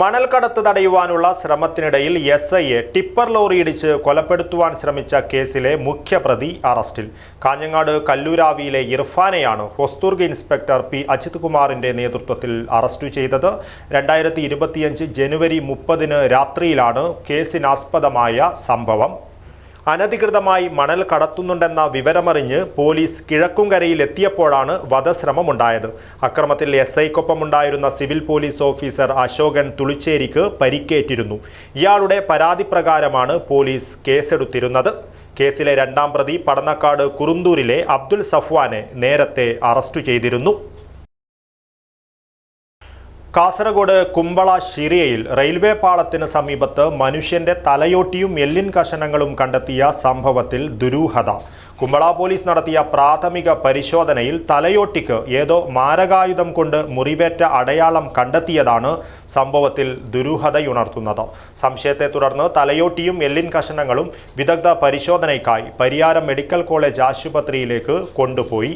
മണൽ കടത്ത് തടയുവാനുള്ള ശ്രമത്തിനിടയിൽ എസ് ഐയെ ടിപ്പർ ലോറി ഇടിച്ച് കൊലപ്പെടുത്തുവാൻ ശ്രമിച്ച കേസിലെ മുഖ്യപ്രതി അറസ്റ്റിൽ. കാഞ്ഞങ്ങാട് കല്ലൂരാവിയിലെ ഇർഫാനെയാണ് ഹൊസ്തുർഗ് ഇൻസ്പെക്ടർ പി. അജിത് കുമാറിന്റെ നേതൃത്വത്തിൽ അറസ്റ്റ് ചെയ്തത്. രണ്ടായിരത്തി ജനുവരി മുപ്പതിന് രാത്രിയിലാണ് കേസിനാസ്പദമായ സംഭവം. അനധികൃതമായി മണൽ കടത്തുന്നുണ്ടെന്ന വിവരമറിഞ്ഞ് പോലീസ് കിഴക്കുംകരയിൽ എത്തിയപ്പോഴാണ് വധശ്രമമുണ്ടായത്. അക്രമത്തിൽ എസ് ഐക്കൊപ്പമുണ്ടായിരുന്ന സിവിൽ പോലീസ് ഓഫീസർ അശോകൻ തുളിച്ചേരിക്ക് പരിക്കേറ്റിരുന്നു. ഇയാളുടെ പരാതി പ്രകാരമാണ് പോലീസ് കേസെടുത്തിരുന്നത്. കേസിലെ രണ്ടാം പ്രതി പടന്നക്കാട് കുറുന്തൂരിലെ അബ്ദുൽ സഫ്വാനെ നേരത്തെ അറസ്റ്റ് ചെയ്തിരുന്നു. കാസർഗോഡ് കുമ്പള ഷിറിയയിൽ റെയിൽവേ പാളത്തിന് സമീപത്ത് മനുഷ്യന്റെ തലയോട്ടിയും എല്ലിൻ കഷണങ്ങളും കണ്ടെത്തിയ സംഭവത്തിൽ ദുരൂഹത. കുമ്പള പോലീസ് നടത്തിയ പ്രാഥമിക പരിശോധനയിൽ തലയോട്ടിക്ക് ഏതോ മാരകായുധം കൊണ്ട് മുറിവേറ്റ അടയാളം കണ്ടെത്തിയതാണ് സംഭവത്തിൽ ദുരൂഹതയുണർത്തുന്നത്. സംശയത്തെ തുടർന്ന് തലയോട്ടിയും എല്ലിൻ കഷണങ്ങളും വിദഗ്ധ പരിശോധനയ്ക്കായി പരിയാരം മെഡിക്കൽ കോളേജ് ആശുപത്രിയിലേക്ക് കൊണ്ടുപോയി.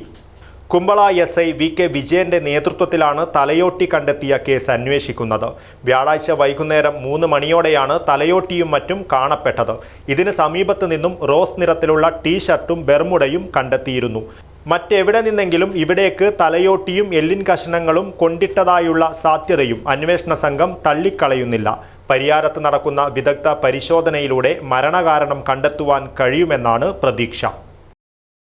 Kumbala S I V K വിജയന്റെ നേതൃത്വത്തിലാണ് തലയോട്ടി കണ്ടെത്തിയ കേസ് അന്വേഷിക്കുന്നത്. വ്യാഴാഴ്ച വൈകുന്നേരം മൂന്ന് മണിയോടെയാണ് തലയോട്ടിയും മറ്റും കാണപ്പെട്ടത്. ഇതിന് സമീപത്ത് നിന്നും റോസ് നിറത്തിലുള്ള ടീഷർട്ടും ബെർമുടയും കണ്ടെത്തിയിരുന്നു. മറ്റെവിടെ നിന്നെങ്കിലും ഇവിടേക്ക് തലയോട്ടിയും എല്ലിൻ കഷണങ്ങളും കൊണ്ടിട്ടതായുള്ള സാധ്യതയും അന്വേഷണ സംഘം തള്ളിക്കളയുന്നില്ല. പരിയാരത്ത് നടക്കുന്ന വിദഗ്ധ പരിശോധനയിലൂടെ മരണകാരണം കണ്ടെത്തുവാൻ കഴിയുമെന്നാണ് പ്രതീക്ഷ.